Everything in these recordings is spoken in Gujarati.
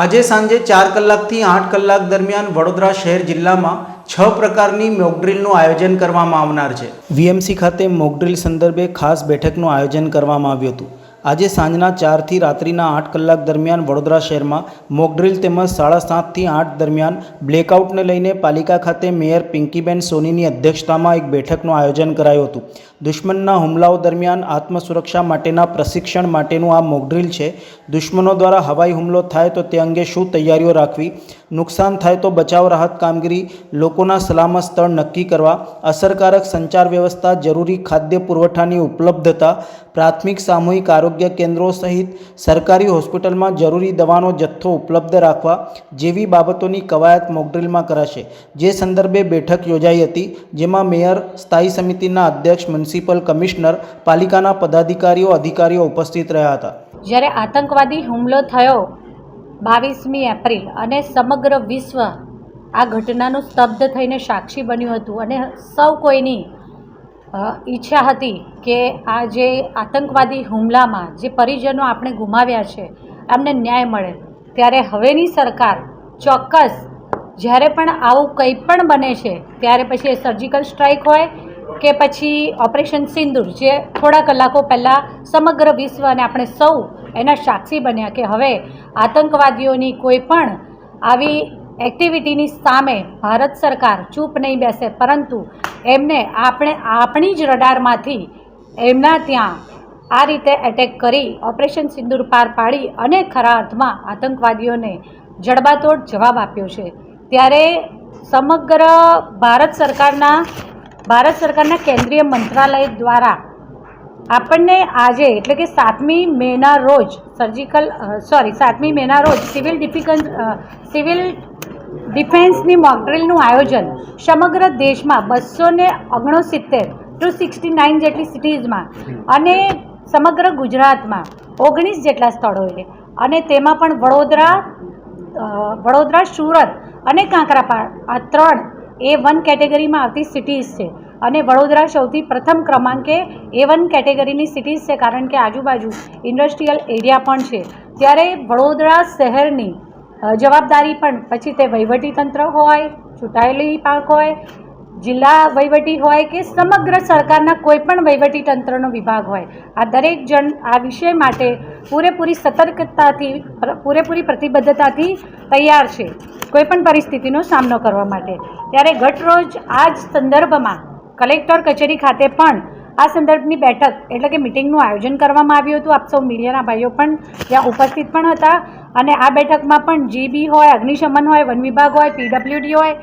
આજે સાંજે ચાર કલાકથી આઠ કલાક દરમિયાન વડોદરા શહેર જિલ્લામાં છ પ્રકારની મોકડ્રીલનું આયોજન કરવામાં આવનાર છે. વીએમસી ખાતે મોકડ્રીલ સંદર્ભે ખાસ બેઠકનું આયોજન કરવામાં આવ્યું હતું. આજે સાંજના ચારથી રાત્રિના આઠ કલાક દરમિયાન વડોદરા શહેરમાં મોકડ્રીલ તેમજ સાડા સાતથી આઠ દરમિયાન બ્લેકઆઉટને લઈને પાલિકા ખાતે મેયર પિંકીબેન સોનીની અધ્યક્ષતામાં એક બેઠકનું આયોજન કરાયું હતું. દુશ્મનના હુમલાઓ દરમિયાન આત્મસુરક્ષા માટેના પ્રશિક્ષણ માટેનું આ મોકડ્રીલ છે. દુશ્મનો દ્વારા હવાઈ હુમલો થાય તો તે અંગે શું તૈયારીઓ રાખવી? નુકસાન થાય તો બચાવ, રાહત, કામગીરી લોકોના સલામત સ્થળ નક્કી કરવા, અસરકારક સંચાર વ્યવસ્થા, જરૂરી ખાદ્ય પુરવઠાની ઉપલબ્ધતા, પ્રાથમિક સામૂહિક આરોગ્ય કેન્દ્રો સહિત સરકારી હોસ્પિટલમાં જરૂરી દવાનો જથ્થો ઉપલબ્ધ રાખવા જેવી બાબતોની કવાયત મોકડ્રીલમાં કરાશે. જે સંદર્ભે બેઠક યોજાઈ હતી, જેમાં મેયર, સ્થાયી સમિતિના અધ્યક્ષ, મ્યુનિસિપલ કમિશનર, પાલિકાના પદાધિકારીઓ, અધિકારીઓ ઉપસ્થિત રહ્યા હતા. જ્યારે આતંકવાદી હુમલો થયો બાવીસમી એપ્રિલ અને સમગ્ર વિશ્વ આ ઘટનાનું સ્તબ્ધ થઈને સાક્ષી બન્યું હતું અને સૌ કોઈની ઈચ્છા હતી કે આ જે આતંકવાદી હુમલામાં જે પરિજનો આપણે ગુમાવ્યા છે, એમને ન્યાય મળે. ત્યારે હવેની સરકાર ચોક્કસ જ્યારે પણ આવું કંઈ પણ બને છે, ત્યારે પછી એ સર્જિકલ સ્ટ્રાઇક હોય કે પછી ઓપરેશન સિંદૂર, જે થોડા કલાકો પહેલાં સમગ્ર વિશ્વ અને આપણે સૌ એના સાક્ષી બન્યા કે હવે આતંકવાદીઓની કોઈ પણ આવી એક્ટિવિટીની સામે ભારત સરકાર ચૂપ નહીં બેસે, પરંતુ એમને આપણે, આપણી જ રડારમાંથી એમના ત્યાં આ રીતે એટેક કરી, ઓપરેશન સિંદૂર પાર પાડી અને ખરા અર્થમાં આતંકવાદીઓને જડબાતોડ જવાબ આપ્યો છે. ત્યારે સમગ્ર ભારત સરકારના ભારત સરકારના કેન્દ્રીય મંત્રાલય દ્વારા આપણને આજે, એટલે કે સાતમી મેના રોજ સર્જિકલ સોરી સાતમી મેના રોજ સિવિલ ડિફિકન્સ સિવિલ ડિફેન્સની મોકડ્રીલનું આયોજન સમગ્ર દેશમાં બસો ને ઓગણસિત્તેર ટુ સિક્સટી નાઇન જેટલી સિટીઝમાં અને સમગ્ર ગુજરાતમાં ઓગણીસ જેટલા સ્થળોએ અને તેમાં પણ વડોદરા વડોદરા, સુરત અને કાંકરાપાડ આ ત્રણ એ વન કેટેગરીમાં આવતી સિટીઝ છે. અને વડોદરા સૌથી પ્રથમ ક્રમાંકે એ વન કેટેગરીની સિટીઝ છે, કારણ કે આજુબાજુ ઇન્ડસ્ટ્રીયલ એરિયા પણ છે. ત્યારે વડોદરા શહેરની જવાબદારી પણ, પછી તે વહીવટીતંત્ર હોય, ચૂંટાયેલી પાંખ હોય જિલ્લા વહીવટી હોય કે સમગ્ર સરકારના કોઈ પણ વહીવટી તંત્રનો વિભાગ હોય, આ દરેક જણ આ વિષય માટે પૂરેપૂરી સતર્કતાથી પૂરેપૂરી પ્રતિબદ્ધતાથી તૈયાર છે કોઈ પણ પરિસ્થિતિનો સામનો કરવા માટે. ત્યારે ગતરોજ આ જ સંદર્ભમાં કલેક્ટર કચેરી ખાતે પણ આ સંદર્ભની બેઠક એટલે કે મિટિંગનું આયોજન કરવામાં આવ્યું હતું. આપ સૌ મીડિયાના ભાઈઓ પણ ત્યાં ઉપસ્થિત પણ હતા અને આ બેઠકમાં પણ જીબી હોય, અગ્નિશમન હોય, વન વિભાગ હોય પીડબ્લ્યુડી હોય,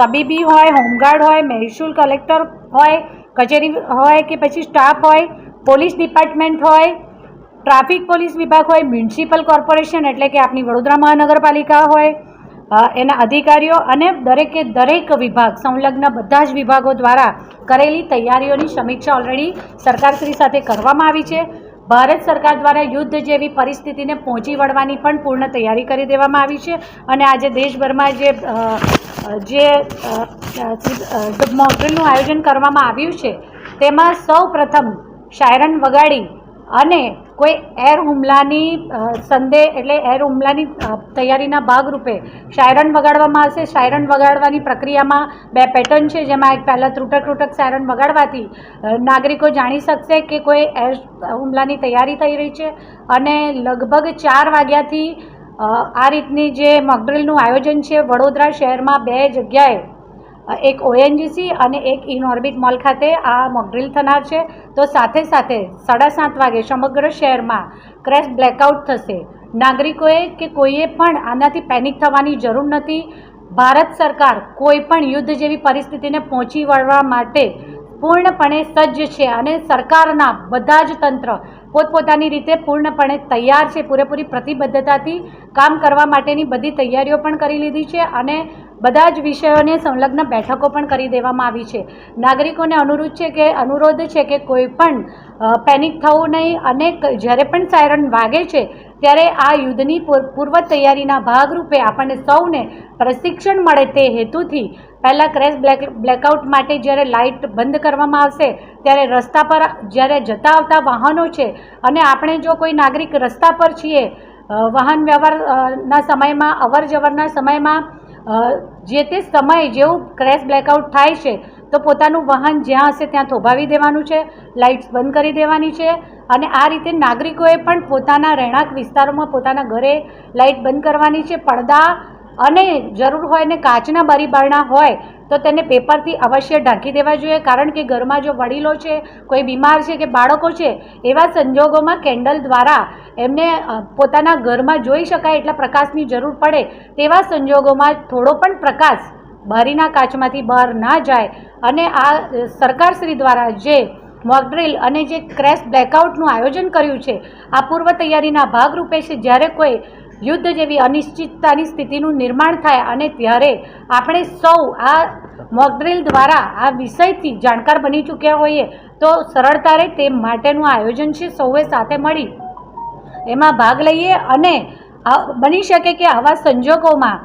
તબીબી હોય, હોમગાર્ડ હોય, મહેસૂલ કલેક્ટર હોય, કચેરી હોય કે પછી સ્ટાફ હોય, પોલીસ ડિપાર્ટમેન્ટ હોય, ટ્રાફિક પોલીસ વિભાગ હોય, મ્યુનિસિપલ કોર્પોરેશન એટલે કે આપણી વડોદરા મહાનગરપાલિકા હોય એના અધિકારીઓ અને દરેકે દરેક વિભાગ, સંલગ્ન બધા જ વિભાગો દ્વારા કરેલી તૈયારીઓની સમીક્ષા ઓલરેડી સરકારશ્રી સાથે કરવામાં આવી છે. ભારત સરકાર દ્વારા યુદ્ધ જેવી પરિસ્થિતિને પહોંચી વળવાની પણ પૂર્ણ તૈયારી કરી દેવામાં આવી છે અને આજે દેશભરમાં જે જે મોડ્રિલનું આયોજન કરવામાં આવ્યું છે, તેમાં સૌ પ્રથમ શાયરન વગાડી અને કોઈ એર હુમલાની સંદેહ એટલે એર હુમલાની તૈયારીના ભાગરૂપે શાયરન વગાડવામાં આવશે. શાયરન વગાડવાની પ્રક્રિયામાં બે પેટર્ન છે. જેમાં એક પહેલાં ત્રુટક ત્રુટક શાયરન વગાડવાથી નાગરિકો જાણી શકશે કે કોઈ એર હુમલાની તૈયારી થઈ રહી છે. અને લગભગ ચાર વાગ્યાથી આ રીતની જે મોકડ્રીલનું આયોજન છે, વડોદરા શહેરમાં બે જગ્યાએ એક ઓએનજીસી અને એક ઇન મોલ ખાતે આ મોકડ્રીલ થનાર છે. તો સાથે સાથે સાડા સાત વાગે સમગ્ર શહેરમાં ક્રેશ બ્લેકઆઉટ થશે. નાગરિકોએ કે કોઈએ પણ આનાથી પેનિક થવાની જરૂર નથી. ભારત સરકાર કોઈ પણ યુદ્ધ જેવી પરિસ્થિતિને પહોંચી વળવા માટે પૂર્ણપણે સજ્જ છે અને સરકારના બધા જ તંત્ર પોતપોતાની રીતે પૂર્ણપણે તૈયાર છે, પૂરેપૂરી પ્રતિબદ્ધતાથી કામ કરવા માટેની બધી તૈયારીઓ પણ કરી લીધી છે અને બધા જ વિષયોને સંલગ્ન બેઠકો પણ કરી દેવામાં આવી છે. નાગરિકોને અનુરોધ છે કે, અનુરોધ છે કે કોઈ પણ પેનિક થવું નહીં અને જ્યારે પણ સાયરન વાગે છે ત્યારે આ યુદ્ધની પૂર- પૂર્વ તૈયારીના ભાગરૂપે આપણને સૌને પ્રશિક્ષણ મળે તે હેતુથી પહેલાં ક્રેશ બ્લેક, બ્લેકઆઉટ માટે જ્યારે લાઇટ બંધ કરવામાં આવશે, ત્યારે રસ્તા પર, જ્યારે જતા આવતા વાહનો છે અને આપણે જો કોઈ નાગરિક રસ્તા પર છીએ વાહન વ્યવહારના સમયમાં અવર સમયમાં જે તે સમય જેવું ક્રેશ બ્લેકઆઉટ થાય છે તો પોતાનું વાહન જ્યાં હશે ત્યાં થોભાવી દેવાનું છે, લાઇટ્સ બંધ કરી દેવાની છે અને આ રીતે નાગરિકોએ પણ પોતાના રહેણાંક વિસ્તારોમાં પોતાના ઘરે લાઇટ બંધ કરવાની છે. પડદા અને જરૂર હોય ને કાચના બારી બારણા હોય તો તેને પેપરથી અવશ્ય ઢાંકી દેવા જોઈએ. કારણ કે ઘરમાં જો વડીલો છે, કોઈ બીમાર છે કે બાળકો છે, એવા સંજોગોમાં કેન્ડલ દ્વારા એમને પોતાના ઘરમાં જોઈ શકાય એટલા પ્રકાશની જરૂર પડે તેવા સંજોગોમાં થોડો પણ પ્રકાશ બારીના કાચમાંથી બહાર ના જાય અને આ સરકારશ્રી દ્વારા જે મોકડ્રીલ અને જે ક્રેશ બ્લેકઆઉટનું આયોજન કર્યું છે, આ પૂર્વ તૈયારીના ભાગરૂપે છે, જ્યારે કોઈ યુદ્ધ જેવી અનિશ્ચિતતાની સ્થિતિનું નિર્માણ થાય અને ત્યારે આપણે સૌ આ મોકડ્રીલ દ્વારા આ વિષયથી જાણકાર બની ચૂક્યા હોઈએ, તો સરળતા રહે તે માટેનું આયોજન છે, સૌએ સાથે મળી. એમાં ભાગ લઈએ અને બની શકે કે આવા સંજોગોમાં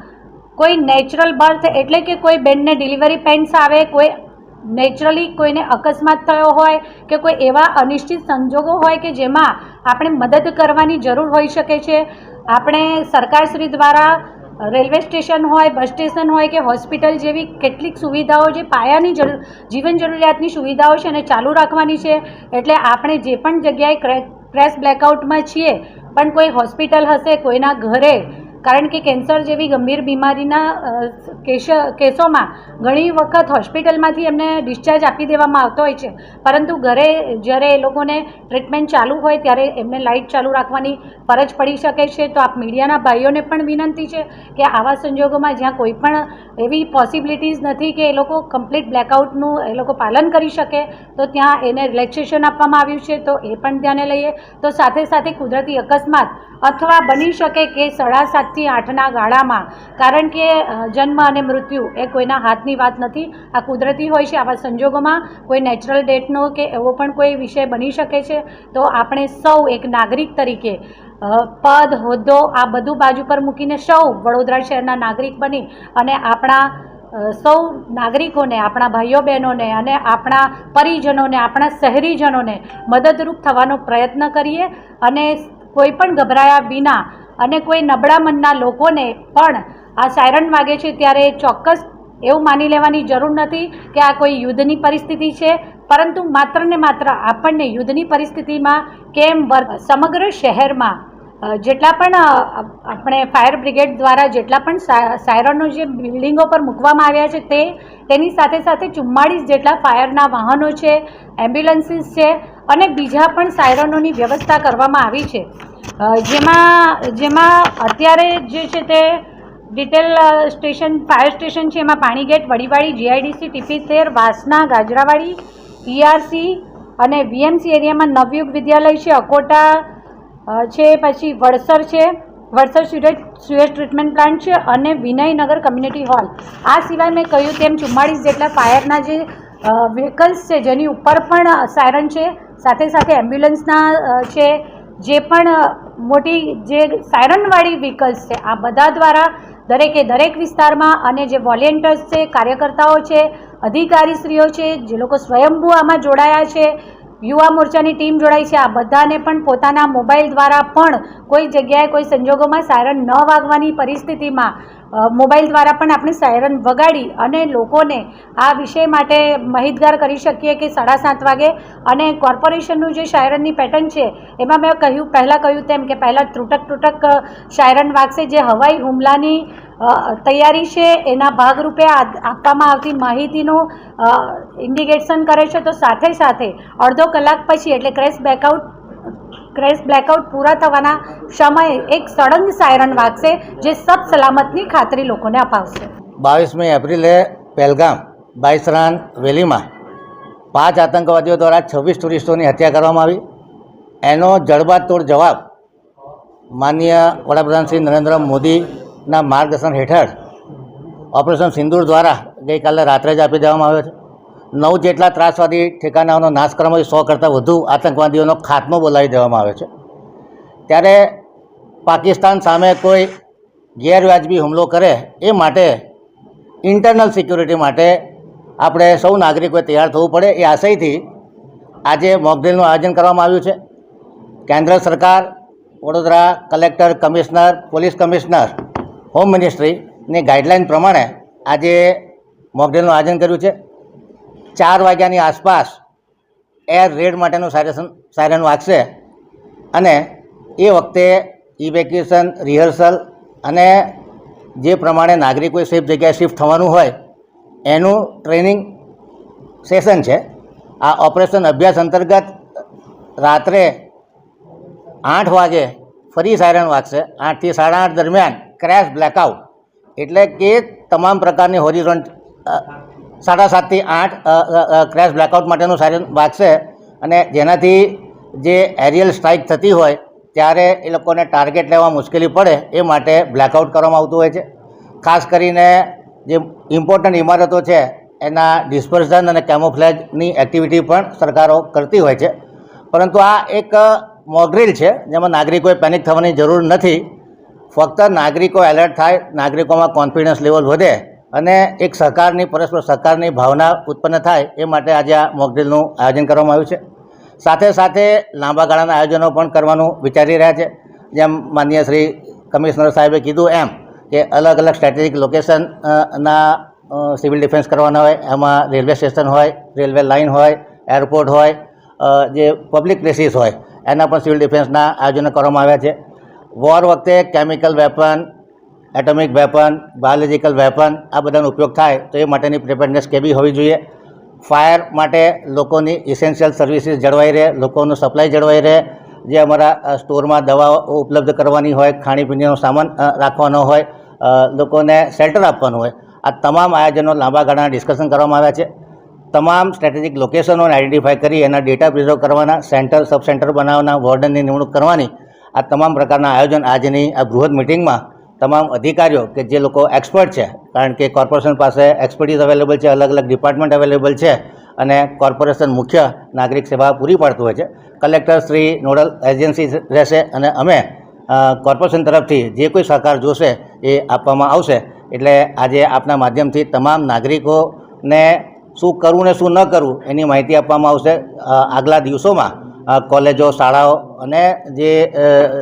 કોઈ નેચરલ બર્થ એટલે કે કોઈ બેનને ડિલિવરી પેન્સ આવે, કોઈ નેચરલી કોઈને અકસ્માત થયો હોય કે કોઈ એવા અનિશ્ચિત સંજોગો હોય કે જેમાં આપણે મદદ કરવાની જરૂર હોઈ શકે છે. આપણે સરકારશ્રી દ્વારા રેલવે સ્ટેશન હોય, બસ સ્ટેશન હોય કે હોસ્પિટલ જેવી કેટલીક સુવિધાઓ જે પાયાની જરૂર, જીવન જરૂરિયાતની સુવિધાઓ છે એને ચાલુ રાખવાની છે. એટલે આપણે જે પણ જગ્યાએ ક્રે ક્રેશ બ્લેકઆઉટમાં છીએ, પણ કોઈ હોસ્પિટલ હશે, કોઈના ઘરે કારણ કે કેન્સર જેવી ગંભીર બીમારીના કેસ કેસોમાં ઘણી વખત હોસ્પિટલમાંથી એમને ડિસ્ચાર્જ આપી દેવામાં આવતો હોય છે. પરંતુ ઘરે, જ્યારે એ લોકોને ટ્રીટમેન્ટ ચાલુ હોય ત્યારે એમને લાઇટ ચાલુ રાખવાની ફરજ પડી શકે છે. તો આપ મીડિયાના ભાઈઓને પણ વિનંતી છે કે આવા સંજોગોમાં જ્યાં કોઈ પણ એવી પોસિબિલિટીઝ નથી કે એ લોકો કમ્પ્લીટ બ્લેકઆઉટનું એ લોકો પાલન કરી શકે, તો ત્યાં એને રિલેક્સેશન આપવામાં આવ્યું છે. તો એ પણ ધ્યાને લઈએ. તો સાથે સાથે કુદરતી અકસ્માત અથવા બની શકે કે સાડા સાતથી આઠના ગાળામાં. કારણ કે જન્મ અને મૃત્યુ એ કોઈના હાથની વાત નથી. આ કુદરતી હોય છે આવા સંજોગોમાં. કોઈ નેચરલ ડેટનો કે એવો પણ કોઈ વિષય બની શકે છે. તો આપણે સૌ એક નાગરિક તરીકે પદ, હોદ્દો આ બધું બાજુ પર મૂકીને સૌ વડોદરા શહેરના નાગરિક બની અને આપણા સૌ નાગરિકોને, આપણા ભાઈઓ બહેનોને અને આપણા પરિજનોને, આપણા શહેરીજનોને મદદરૂપ થવાનો પ્રયત્ન કરીએ અને કોઈ પણ ગભરાયા વિના અને કોઈ નબળા મનના લોકોને પણ આ સાયરન વાગે છે ત્યારે ચોક્કસ એવું માની લેવાની જરૂર નથી કે આ કોઈ યુદ્ધની પરિસ્થિતિ છે, પરંતુ માત્ર ને માત્ર આપણને યુદ્ધની પરિસ્થિતિમાં કેમ વર્ગ સમગ્ર શહેરમાં જેટલા પણ આપણે ફાયર બ્રિગેડ દ્વારા જેટલા પણ સાયરનો જે બિલ્ડિંગો પર મૂકવામાં આવ્યા છે તે, તેની સાથે સાથે ચુમ્માળીસ જેટલા ફાયરના વાહનો છે, એમ્બ્યુલન્સીસ છે અને બીજા પણ સાયરનોની વ્યવસ્થા કરવામાં આવી છે. જેમાં જેમાં અત્યારે જે છે તે ડિટેલ સ્ટેશન, ફાયર સ્ટેશન છે, એમાં પાણીગેટ વડીવાડી, જીઆઈડીસી, ટીપી વાસના, ગાજરાવાડી, ઈઆરસી અને વીએમસી એરિયામાં નવયુગ વિદ્યાલય છે, અકોટા છે, પછી વડસર છે, વડસર સુરેજ સુએજ ટ્રીટમેન્ટ પ્લાન્ટ છે અને વિનયનગર કમ્યુનિટી હોલ. આ સિવાય મેં કહ્યું તેમ ચુમ્માળીસ જેટલા ફાયરના જે વ્હીકલ્સ છે, જેની ઉપર પણ સાયરન છે, સાથે સાથે એમ્બ્યુલન્સના છે જે પણ મોટી જે સાયરનવાળી વ્હીકલ્સ છે, આ બધા દ્વારા દરેકે દરેક વિસ્તારમાં અને જે વોલેન્ટિયર્સ છે, કાર્યકર્તાઓ છે, અધિકારીશ્રીઓ છે, જે લોકો સ્વયંભૂ આમાં જોડાયા છે, યુવા મોરચાની ટીમ જોડાઈ છે, આ બધાને પણ પોતાના મોબાઈલ દ્વારા પણ કોઈ જગ્યાએ કોઈ સંજોગોમાં સાયરન ન વાગવાની પરિસ્થિતિમાં મોબાઈલ દ્વારા પણ આપણે સાયરન વગાડી અને લોકોને આ વિષય માટે માહિતગાર કરી શકીએ કે સાડા સાત વાગે. અને કોર્પોરેશનનું જે શાયરનની પેટર્ન છે, એમાં મેં કહ્યું, પહેલાં કહ્યું તેમ કે પહેલાં તૂટક તૂટક શાયરન વાગશે. જે હવાઈ હુમલાની તૈયારી છે, એના ભાગરૂપે આપવામાં આવતી માહિતીનું ઇન્ડિકેશન કરે છે. તો સાથે સાથે અડધો કલાક પછી, એટલે ક્રેશ બ્લેકઆઉટ ક્રેશ બ્લેકઆઉટ પૂરા થવાના સમયે એક સળંગ સાયરન વાગશે જે સબ સલામતની ખાતરી લોકોને અપાવશે. બાવીસમી એપ્રિલે પહેલગામ બાઈસરાન વેલીમાં પાંચ આતંકવાદીઓ દ્વારા છવ્વીસ ટુરિસ્ટોની હત્યા કરવામાં આવી. એનો જડબાતોડ જવાબ માનનીય વડાપ્રધાન શ્રી નરેન્દ્ર મોદીના માર્ગદર્શન હેઠળ ઓપરેશન સિંદૂર દ્વારા ગઈકાલે રાત્રે જ આપી દેવામાં આવ્યો છે. નવ જેટલા ત્રાસવાદી ઠેકાણાઓનો નાશ કરવામાં સો કરતાં વધુ આતંકવાદીઓનો ખાત્મો બોલાવી દેવામાં આવે છે. ત્યારે પાકિસ્તાન સામે કોઈ ગેરવાજબી હુમલો કરે એ માટે ઇન્ટરનલ સિક્યુરિટી માટે આપણે સૌ નાગરિકોએ તૈયાર થવું પડે એ આશયથી આજે મોકડ્રીલનું આયોજન કરવામાં આવ્યું છે. કેન્દ્ર સરકાર, Vadodara collector, commissioner, police commissioner, home મિનિસ્ટ્રીની guideline પ્રમાણે આજે મોકડ્રીલનું આયોજન કર્યું છે. ચાર વાગ્યાની આસપાસ એર રેડ માટેનું સાયરન સાયરન વાગશે. અને એ વખતે ઇવેક્યુએશન રિહર્સલ અને જે પ્રમાણે નાગરિકોએ સેફ જગ્યાએ શિફ્ટ થવાનું હોય, એનું ટ્રેનિંગ સેશન છે. આ ઓપરેશન અભ્યાસ અંતર્ગત રાત્રે આઠ વાગે ફરી સાયરન વાગશે. આઠથી સાડા આઠ દરમિયાન ક્રેશ બ્લેકઆઉટ એટલે કે તમામ પ્રકારની હોરિઝોન્ટ સાડા સાતથી આઠ ક્રેશ બ્લેકઆઉટ માટેનું સાયરન વાગશે અને જેનાથી જે એરિયલ સ્ટ્રાઇક થતી હોય ત્યારે એ લોકોને ટાર્ગેટ લેવા મુશ્કેલી પડે એ માટે બ્લેકઆઉટ કરવામાં આવતું હોય છે. ખાસ કરીને જે ઇમ્પોર્ટન્ટ ઇમારતો છે, એના ડિસ્પર્ઝન અને કેમોફ્લેજની એક્ટિવિટી પણ સરકારો કરતી હોય છે. પરંતુ આ એક મોકડ્રીલ છે, જેમાં નાગરિકોએ પેનિક થવાની જરૂર નથી. ફક્ત નાગરિકો એલર્ટ થાય, નાગરિકોમાં કોન્ફિડન્સ લેવલ વધે અને એક સહકારની, પરસ્પર સહકારની ભાવના ઉત્પન્ન થાય એ માટે આજે આ મોકડ્રીલનું આયોજન કરવામાં આવ્યું છે. સાથે સાથે લાંબા ગાળાના આયોજનો પણ કરવાનું વિચારી રહ્યા છે. જેમ માનનીય શ્રી કમિશનર સાહેબે કીધું એમ કે અલગ અલગ સ્ટ્રેટેજિક લોકેશનના સિવિલ ડિફેન્સ કરવાના હોય, એમાં રેલવે સ્ટેશન હોય રેલવે લાઇન હોય એરપોર્ટ હોય જે પબ્લિક પ્લેસીસ હોય, એના પણ સિવિલ ડિફેન્સના આયોજનો કરવામાં આવ્યા છે. વોર વખતે chemical weapon atomic weapon, biological weapon આ બધાનો ઉપયોગ થાય તો એ માટેની પ્રિપેરનેસ કેવી હોવી જોઈએ? ફાયર માટે લોકોની ઇસેન્શિયલ સર્વિસીસ જળવાઈ રહે, લોકોનું સપ્લાય જળવાઈ રહે. જે અમારા સ્ટોરમાં દવાઓ ઉપલબ્ધ કરવાની હોય, ખાણીપીણીનો સામાન રાખવાનો હોય લોકોને શેલ્ટર આપવાનું હોય. આ તમામ આયોજનો લાંબા ગાળાના ડિસ્કશન કરવામાં આવ્યા છે. તમામ સ્ટ્રેટેજિક લોકેશનોને આઈડેન્ટિફાય કરી એના ડેટા પ્રિઝર્વ કરવાના સેન્ટર સબ સેન્ટર બનાવવાના વોર્ડનની નિમણૂક કરવાની. આ તમામ પ્રકારના આયોજન આજની આ બૃહદ મિટિંગમાં તમામ અધિકારીઓ કે જે લોકો એક્સપર્ટ છે, કારણ કે કોર્પોરેશન પાસે એક્સપર્ટીઝ અવેલેબલ છે, અલગ અલગ ડિપાર્ટમેન્ટ અવેલેબલ છે અને કોર્પોરેશન મુખ્ય નાગરિક સેવા પૂરી પાડતું હોય છે. કલેક્ટર શ્રી નોડલ એજન્સી રહેશે અને અમે કોર્પોરેશન તરફથી જે કોઈ સહકાર જોશે એ આપવામાં આવશે. એટલે આજે આપના માધ્યમથી તમામ નાગરિકોને શું કરવું ને શું ન કરવું એની માહિતી આપવામાં આવશે. આગલા દિવસોમાં કોલેજો, શાળાઓ અને જે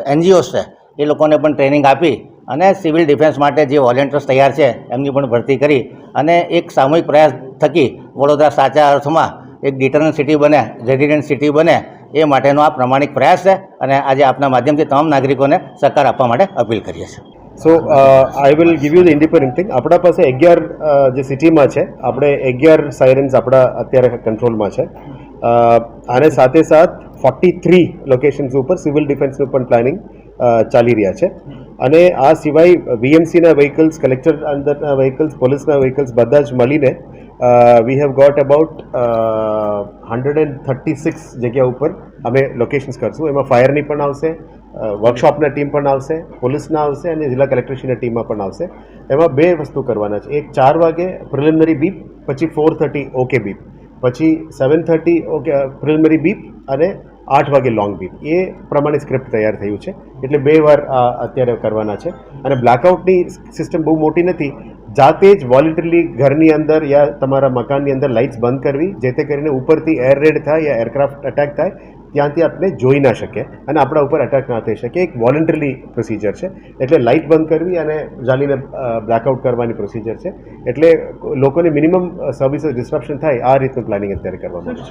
એનજીઓસ છે એ લોકોને પણ ટ્રેનિંગ આપી અને સિવિલ ડિફેન્સ માટે જે વોલેન્ટિયર્સ તૈયાર છે, એમની પણ ભરતી કરી અને એક સામૂહિક પ્રયાસ થકી વડોદરા સાચા અર્થમાં એક ડિટરન સિટી બને રેઝિડન્ટ સિટી બને, એ માટેનો આ પ્રમાણિક પ્રયાસ છે અને આજે આપના માધ્યમથી તમામ નાગરિકોને સહકાર આપવા માટે અપીલ કરીએ છીએ. So I will give you the independent thing આપણા પાસે અગિયાર જે સિટીમાં છે, આપણે અગિયાર સાયરન્સ આપણા અત્યારે કંટ્રોલમાં છે. આને સાથે સાથ ફોર્ટી થ્રી લોકેશન્સ ઉપર સિવિલ ડિફેન્સનું પણ પ્લાનિંગ ચાલી રહ્યા છે. અને આ સિવાય વીએમસીના વ્હીકલ્સ કલેક્ટર અંદરના વ્હીકલ્સ પોલીસના વ્હીકલ્સ બધા જ મળીને we have got about hundred and thirty six જગ્યા ઉપર અમે લોકેશન્સ કરશું. એમાં ફાયરની પણ આવશે વર્કશોપના ટીમ પણ આવશે, પોલીસના આવશે અને જિલ્લા કલેક્ટરશ્રીના ટીમમાં પણ આવશે. એમાં બે વસ્તુ કરવાના છે. એક ચાર વાગે પ્રિલિમિનરી બીપ પછી ફોર થર્ટી ઓકે બીપ પછી seven thirty okay preliminary beep અને આઠ વાગે લોંગ બીપ એ પ્રમાણે સ્ક્રિપ્ટ તૈયાર થયું છે. એટલે બે વાર અત્યારે કરવાના છે. અને બ્લેકઆઉટની સિસ્ટમ બહુ મોટી નથી. જાતે જ વોલેન્ટરીલી ઘરની અંદર યા તમારા મકાનની અંદર લાઇટ્સ બંધ કરવી જે તે કરીને ઉપરથી એર રેડ થાય યા એરક્રાફ્ટ અટેક થાય, ત્યાંથી આપણે જોઈ ના શકીએ અને આપણા ઉપર અટેક ના થઈ શકે. એક વોલન્ટરી પ્રોસિજર છે. એટલે લાઇટ બંધ કરવી અને જાલીને બ્લેકઆઉટ કરવાની પ્રોસિજર છે. એટલે લોકોને મિનિમમ સર્વિસ ડિસ્ટ્રપ્શન થાય, આ રીતનું પ્લાનિંગ અત્યારે કરવામાં આવે છે.